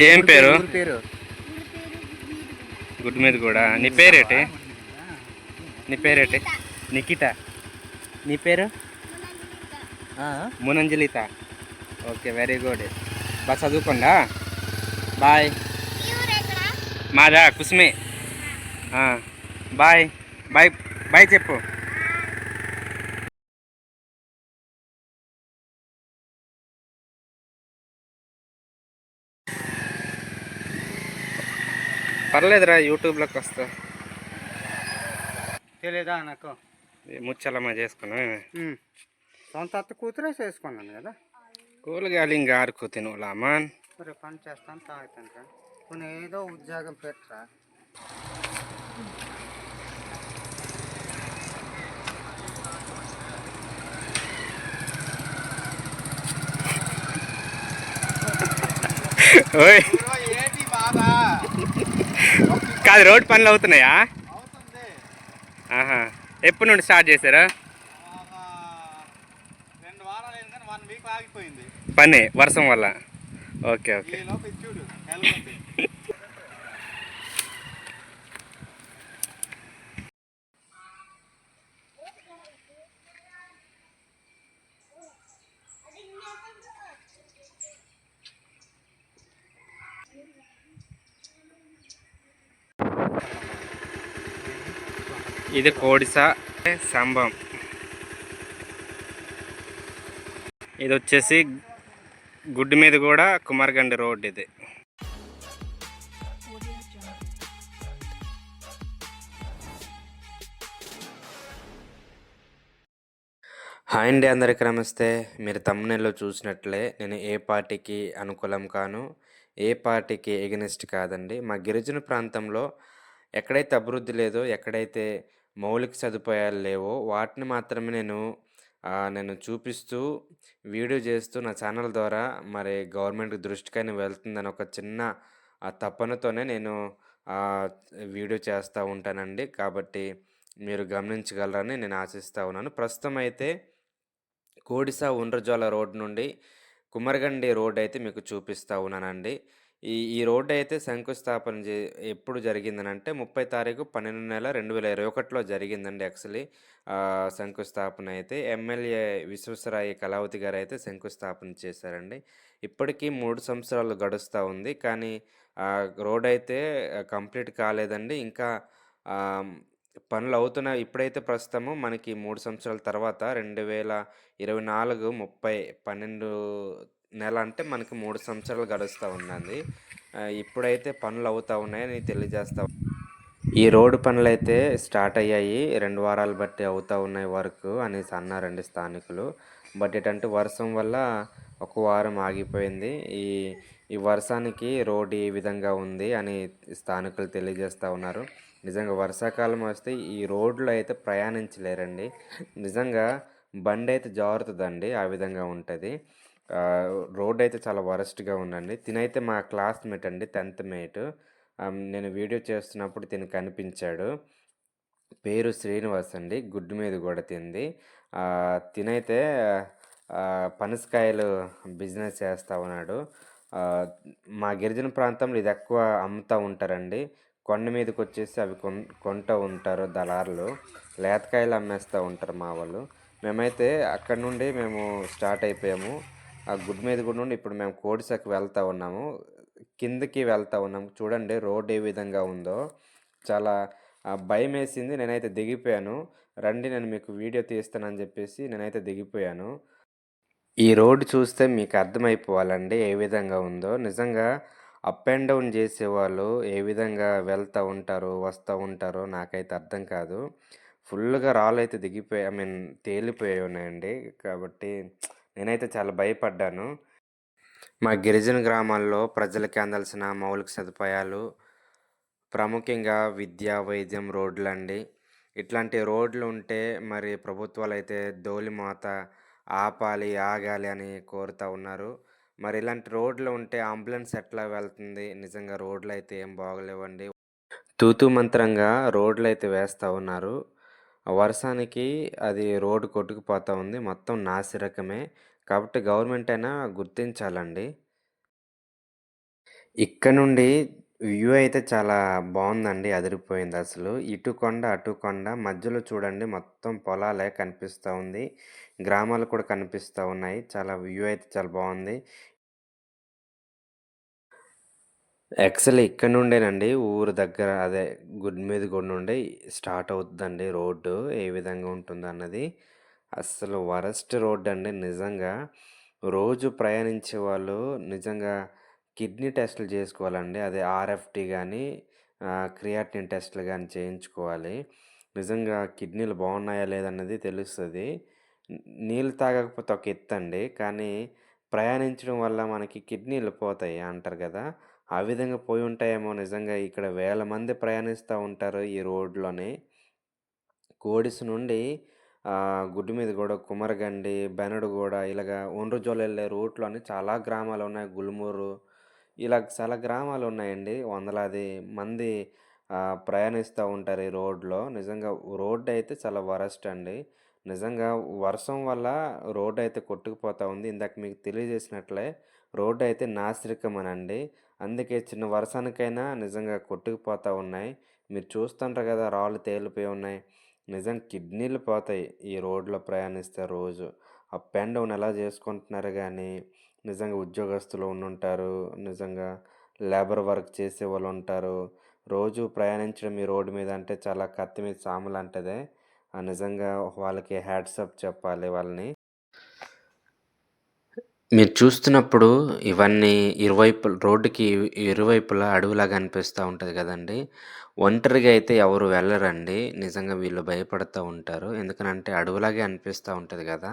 ఏం పేరు? గుడ్ మీద కూడా. నీ పేరేటి? నీ పేరేటి? నిఖిత. నీ పేరు? మునంజలిత. Okay very good. బాగా చదువుకోండా బాయ్. మాదా కుసుమే. బాయ్. బాయ్ బాయ్ చెప్పు. పర్లేదురా యూట్యూబ్లోకి వస్తా. తెలీదా నాకు? ముచ్చలమ్మ చేసుకున్నాం. సొంత అత్త కూతురే చేసుకున్నాను కదా? కూలగాలి ఇంకా ఆరుకు తినులామాన్ మరి పని చేస్తాను తాగుతాను కొన్ని ఏదో ఉద్యోగం పెట్టరా? ఓయ్. ఏంటి బాధ కాదు రోడ్ పనులు అవుతున్నాయా? ఆహా. ఎప్పటి నుండి స్టార్ట్ చేశారా? పని వర్షం వల్ల. Okay okay. ఇది చూడు కోడిస సంభం. ఇది వచ్చేసి గుడ్డు మీద కూడా కుమార్గండి రోడ్ ఇది. హాయ్ అండి అందరికీ నమస్తే. మీరు తమ్ముళ్ళలో చూసినట్లే నేను ఏ పార్టీకి అనుకూలం కాను ఏ పార్టీకి ఎగనిస్ట్ కాదండి. మా గిరిజన ప్రాంతంలో ఎక్కడైతే అభివృద్ధి లేదో ఎక్కడైతే మౌలిక సదుపాయాలు లేవో వాటిని మాత్రమే నేను నేను చూపిస్తూ వీడియో చేస్తూ నా ఛానల్ ద్వారా మరి గవర్నమెంట్ దృష్టికైనా వెళ్తుందని ఒక చిన్న తప్పనతోనే తపనతోనే నేను వీడియో చేస్తూ ఉంటానండి. కాబట్టి మీరు గమనించగలరని నేను ఆశిస్తూ ఉన్నాను. ప్రస్తుతం అయితే కోడిసా ఉండ్రజోల రోడ్ నుండి కుమరగండి రోడ్ అయితే మీకు చూపిస్తూ ఉన్నానండి. ఈ ఈ రోడ్డు అయితే శంకుస్థాపన చే ఎప్పుడు జరిగిందనంటే ముప్పై తారీఖు పన్నెండు నెల రెండు వేల ఇరవై ఒకటిలో జరిగిందండి యాక్చువల్లీ. శంకుస్థాపన అయితే ఎమ్మెల్యే విశ్వేశ్వరాయ కళావతి గారు అయితే శంకుస్థాపన చేశారండి. ఇప్పటికీ మూడు సంవత్సరాలు గడుస్తూ ఉంది కానీ రోడ్ అయితే కంప్లీట్ కాలేదండి. ఇంకా పనులు అవుతున్నాయి. ఇప్పుడైతే ప్రస్తుతము మనకి మూడు సంవత్సరాల తర్వాత రెండు వేల ఇరవై నాలుగు ముప్పై పన్నెండు నెల అంటే మనకి మూడు సంవత్సరాలు గడుస్తూ ఉన్నది ఇప్పుడైతే పనులు అవుతూ ఉన్నాయని తెలియజేస్తా ఈ రోడ్డు పనులు అయితే స్టార్ట్ అయ్యాయి. రెండు వారాలు బట్టి అవుతూ ఉన్నాయి వర్క్ అనేసి అన్నారండి స్థానికులు. బట్ ఏంటంటే వర్షం వల్ల ఒక వారం ఆగిపోయింది. ఈ ఈ వర్షానికి రోడ్డు ఈ విధంగా ఉంది అని స్థానికులు తెలియజేస్తూ ఉన్నారు. నిజంగా వర్షాకాలం వస్తే ఈ రోడ్లో అయితే ప్రయాణించలేరండి. నిజంగా బండి అయితే జారుతుందండి ఆ విధంగా ఉంటుంది. రోడ్ అయితే చాలా వరస్ట్గా ఉందండి. తినైతే మా క్లాస్మేట్ అండి టెన్త్ మేట్. నేను వీడియో చేస్తున్నప్పుడు తిని కనిపించాడు. పేరు శ్రీనివాస్ అండి గుడ్డు మీద కూడా తింది. తినైతే పనసకాయలు బిజినెస్ చేస్తూ ఉన్నాడు. మా గిరిజన ప్రాంతంలో ఇది ఎక్కువ అమ్ముతూ ఉంటారండి. కొండ మీదకి వచ్చేసి అవి కొన్ కొంటూ ఉంటారు దళారులు. లేతకాయలు అమ్మేస్తూ ఉంటారు మా వాళ్ళు. మేమైతే అక్కడ నుండి మేము స్టార్ట్ అయిపోయాము. ఆ గుడ్ మీద కూడా నుండి ఇప్పుడు మేము కోడిసకి వెళ్తూ ఉన్నాము. కిందకి వెళ్తూ ఉన్నాము. చూడండి రోడ్ ఏ విధంగా ఉందో. చాలా భయం వేసింది నేనైతే దిగిపోయాను. రండి నేను మీకు వీడియో తీస్తానని చెప్పేసి నేనైతే దిగిపోయాను. ఈ రోడ్ చూస్తే మీకు అర్థమైపోవాలండి ఏ విధంగా ఉందో. నిజంగా అప్ అండ్ డౌన్ చేసేవాళ్ళు ఏ విధంగా వెళ్తూ ఉంటారో వస్తూ ఉంటారో నాకైతే అర్థం కాదు. ఫుల్గా రాళ్ళు అయితే దిగిపోయి ఐ మీన్ తేలిపోయి ఉన్నాయండి. కాబట్టి నేనైతే చాలా భయపడ్డాను. మా గిరిజన గ్రామాల్లో ప్రజలకి అందాల్సిన మౌలిక సదుపాయాలు ప్రాముఖ్యంగా విద్య వైద్యం రోడ్లు అండి ఇట్లాంటి రోడ్లు ఉంటే మరి ప్రభుత్వాలు అయితే ధూళిమాత ఆపాలి ఆగాలి అని కోరుతూ ఉన్నారు. మరి ఇలాంటి రోడ్లు ఉంటే అంబులెన్స్ ఎట్లా వెళ్తుంది? నిజంగా రోడ్లు అయితే ఏం బాగలేవండి. తూతూ మంత్రంగా రోడ్లు అయితే వేస్తూ ఉన్నారు. వర్షానికి అది రోడ్డు కొట్టుకుపోతూ ఉంది మొత్తం నాసిరకమే కాబట్టి గవర్నమెంట్ అయినా గుర్తించాలండి. ఇక్కడ నుండి వ్యూ అయితే చాలా బాగుందండి అదిరిపోయింది అసలు ఇటు కొండ, అటు కొండ మధ్యలో చూడండి మొత్తం పొలాలే కనిపిస్తూ ఉంది. గ్రామాలు కూడా కనిపిస్తూ ఉన్నాయి. చాలా వ్యూ అయితే చాలా బాగుంది యాక్చువల్లీ ఇక్కడ నుండేనండి ఊరు దగ్గర అదే గుడ్ మీద గుడి నుండి స్టార్ట్ అవుద్దండి రోడ్డు. ఏ విధంగా ఉంటుందన్నది. అస్సలు వరస్ట్ రోడ్ అండి నిజంగా. రోజు ప్రయాణించే వాళ్ళు నిజంగా కిడ్నీ టెస్టులు చేసుకోవాలండి. అదే ఆర్ఎఫ్‌టి కానీ క్రియాటిన్ టెస్ట్లు టెస్టులు చేయించుకోవాలి. నిజంగా కిడ్నీలు బాగున్నాయా లేదన్నది తెలుస్తుంది నీళ్ళు తాగకపోతే ఒక ఎత్తండి. కానీ ప్రయాణించడం వల్ల మనకి కిడ్నీలు పోతాయి అంటారు కదా ఆ విధంగా పోయి ఉంటాయేమో నిజంగా ఇక్కడ వేల మంది ప్రయాణిస్తూ ఉంటారు ఈ రోడ్లోనే కోడిస్ నుండి గుడ్డు మీద కూడా కుమరగండి, బెనడుగూడ ఇలాగ ఒండ్రుజోలు వెళ్ళే రూట్‌లోని చాలా గ్రామాలున్నాయి. గుల్మూరు ఇలా చాలా గ్రామాలు ఉన్నాయండి వందలాది మంది ప్రయాణిస్తూ ఉంటారు ఈ రోడ్‌లో. నిజంగా రోడ్డయితే చాలా వరస్ట్ అండి. నిజంగా వర్షం వల్ల రోడ్డయితే కొట్టుకుపోతూ ఉంది. ఇందాక మీకు తెలియజేసినట్లే రోడ్డు అయితే నాసిరకమనండి. అందుకే చిన్న వర్షానికైనా నిజంగా కొట్టుకుపోతూ ఉన్నాయి. మీరు చూస్తుంటారు కదా రాళ్ళు తేలిపోయి ఉన్నాయి. నిజంగా కిడ్నీలు పోతాయి ఈ రోడ్‌లో ప్రయాణిస్తే రోజు. అప్ అండ్ డౌన్ ఎలా చేసుకుంటున్నారు కానీ నిజంగా ఉద్యోగస్తులు ఉండుంటారు. నిజంగా లేబర్ వర్క్ చేసే వాళ్ళు ఉంటారు రోజు ప్రయాణించడం ఈ రోడ్డు మీద అంటే చాలా కత్తి మీద సాము లాంటిదే. నిజంగా వాళ్ళకి హ్యాట్స్ చెప్పాలి వాళ్ళని. మీరు చూస్తున్నప్పుడు ఇవన్నీ ఇరువైపుల రోడ్డుకి ఇరువైపులా అడవిలాగా అనిపిస్తూ ఉంటుంది కదండి ఒంటరిగా అయితే ఎవరు వెళ్ళరండి. నిజంగా వీళ్ళు భయపడుతూ ఉంటారు. ఎందుకనంటే అడవులాగే అనిపిస్తూ ఉంటుంది కదా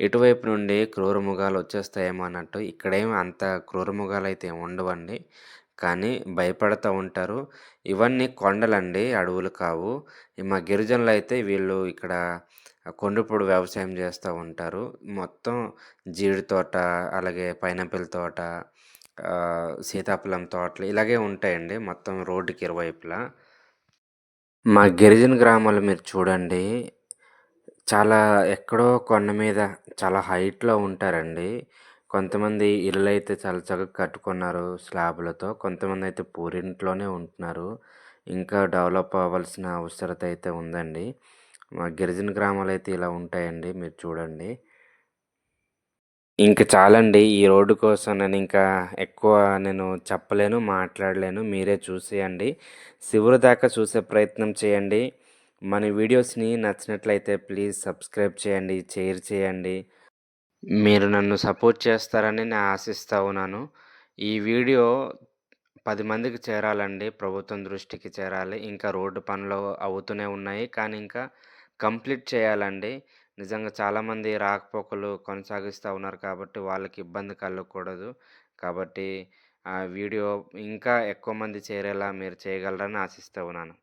ఇటువైపు నుండి క్రూరమృగాలు వచ్చేస్తాయేమో అన్నట్టు. ఇక్కడేమి అంత క్రూరముగాలు అయితే ఉండవండి. కానీ భయపడుతూ ఉంటారు. ఇవన్నీ కొండలండి. అడవులు కావు. మా గిరిజనులు అయితే వీళ్ళు ఇక్కడ కొండపూడు వ్యవసాయం చేస్తూ ఉంటారు. మొత్తం జీడి తోట, అలాగే పైనాపిల్ తోట, సీతాఫలం తోటలు ఇలాగే ఉంటాయండి మొత్తం రోడ్డుకి ఇరువైపులా. మా గిరిజన గ్రామాలు మీరు చూడండి. చాలా ఎక్కడో కొండ మీద చాలా హైట్‌లో ఉంటారండి. కొంతమంది ఇళ్ళు అయితే చాలా చక్కగా కట్టుకున్నారు స్లాబులతో. అయితే పూరింట్లోనే ఉంటున్నారు. ఇంకా డెవలప్ అవ్వాల్సిన అవసరత అయితే ఉందండి. మా గిరిజన గ్రామాలు అయితే ఇలా ఉంటాయండి. మీరు చూడండి. ఇంక చాలండి. ఈ రోడ్డు కోసం నేను ఇంకా ఎక్కువ నేను చెప్పలేను, మాట్లాడలేను. మీరే చూసేయండి. చివరి దాకా చూసే ప్రయత్నం చేయండి. మన వీడియోస్‌ని నచ్చినట్లయితే ప్లీజ్ సబ్స్క్రైబ్ చేయండి, షేర్ చేయండి. మీరు నన్ను సపోర్ట్ చేస్తారని నేను ఆశిస్తా ఉన్నాను. ఈ వీడియో పది మందికి చేరాలండి. ప్రభుత్వం దృష్టికి చేరాలి. ఇంకా రోడ్డు పనులు అవుతూనే ఉన్నాయి. కానీ ఇంకా కంప్లీట్ చేయాలండి. నిజంగా చాలామంది రాకపోకలు కొనసాగిస్తూ ఉన్నారు కాబట్టి వాళ్ళకి ఇబ్బంది కలగకూడదు. కాబట్టి ఆ వీడియో ఇంకా ఎక్కువ మంది చేరేలా మీరు చేయగలరని ఆశిస్తూ ఉన్నాను.